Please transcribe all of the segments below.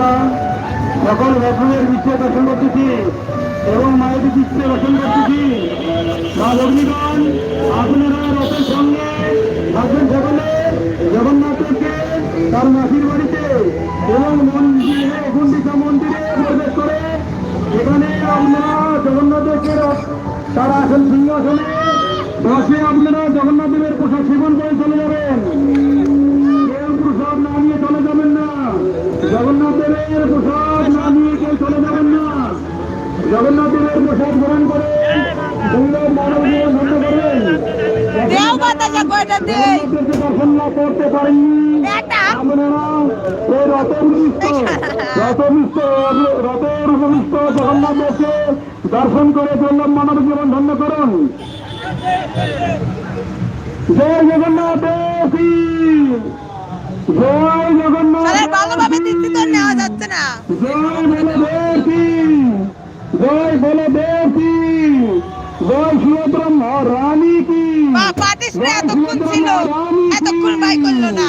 সকল রকমের দর্শন করতেছি এবং মায়ের বিশ্বে দর্শন করতেছি মা ভগ্নীগণ আপনারা রথের সঙ্গে থাকবেন সকলে জগন্নাথকে তার মাসির বাড়িতে এবং মন্দিরে, গুন্ডিচা মন্দিরে প্রবেশ করে। এখানে আপনারা জগন্নাথকে তার আসন সিংহাসনে। বসে আপনারা জগন্নাথ দেবের পোশাক সেবন করে চলে যাবেন। কেউ প্রসাদ না নিয়ে চলে যাবেন না। জগন্নাথ দেবের প্রসাদ না নিয়ে কেউ চলে যাবেন না। জগন্নাথ দেবের প্রসাদ গ্রহণ করে মানব জীবন ধন্য দর্শন না করতে পারেননি। আপনারা এই রথবিষ্ট রথবিষ্ট রথের উপবিষ্ট জগন্নাথ দেবকে দর্শন করে দুর্লভ মানব জীবন ধন্য করুন। জয় জগন্নাথ দেবী জয় তাহলে ভালোভাবে দেবী। নেওয়া যাচ্ছে না। জয় বলদেব কি কি জয় শিবব্রহ্ম রানী কি? বা এতক্ষণ ছিল। এতক্ষণ বাই করল না।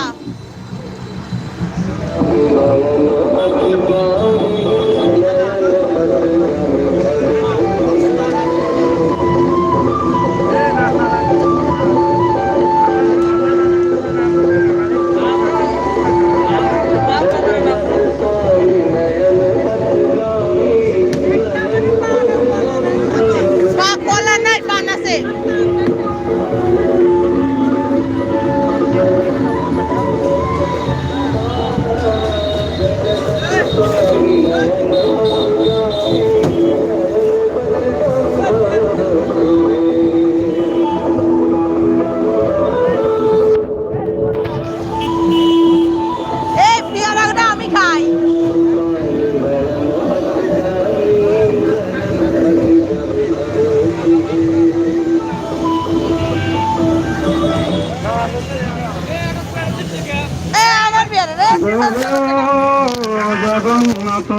জগন্নাথ।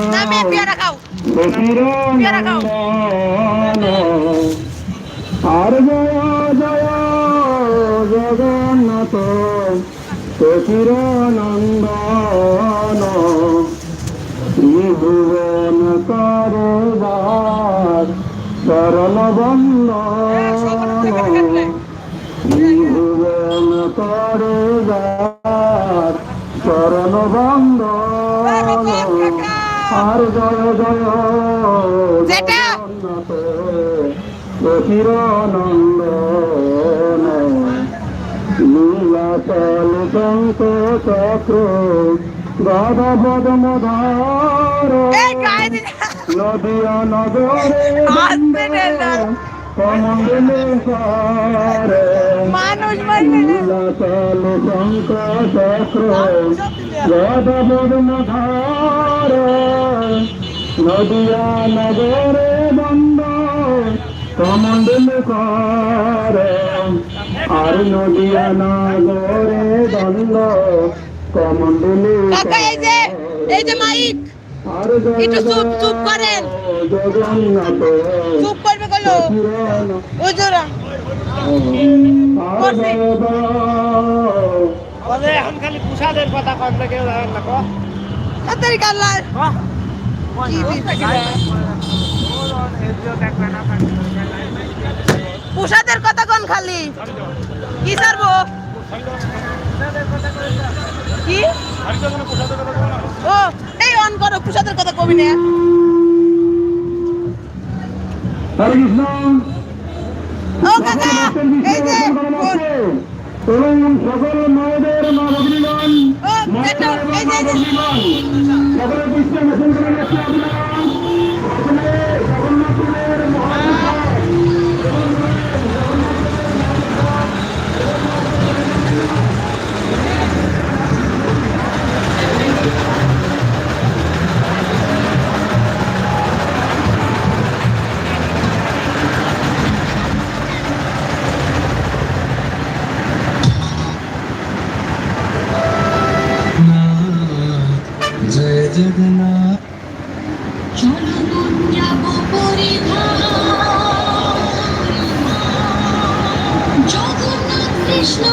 আর জয় জয় জগন্নাথ নন্দন ত্রিভুবন করবার সরল বন্দন ত্রিভুবন করবার চরণ বন্দন। আর জয় জয় নন্দন। নীলাচল শঙ্খ চক্র গদা পদ্মধার। নদিয়া নগরে মানুষ নদিয়া নগরে বন্ধ কমণ্ডল করে আর নদিয়া নগরে দণ্ড কমণ্ডল এই যে মাইক। একটু চুপ চুপ করেন। চুপ গেলো ওই জোরা বলে এখন খালি প্রসাদের কথা কবে কেউ জানেন না কো? তাড়াতাড়ি প্রসাদের কথা কোন খালি। কি সারবো কি? ও এই অন করো প্রসাদের কথা কবি না। হরে কৃষ্ণ এবং সকল মায়েদের মা ভগ্নীগণ ও, মায়েদের দেখো, এবং এই মা জয় জগন্নাথ চলো যাব জগন্নাথ কৃষ্ণ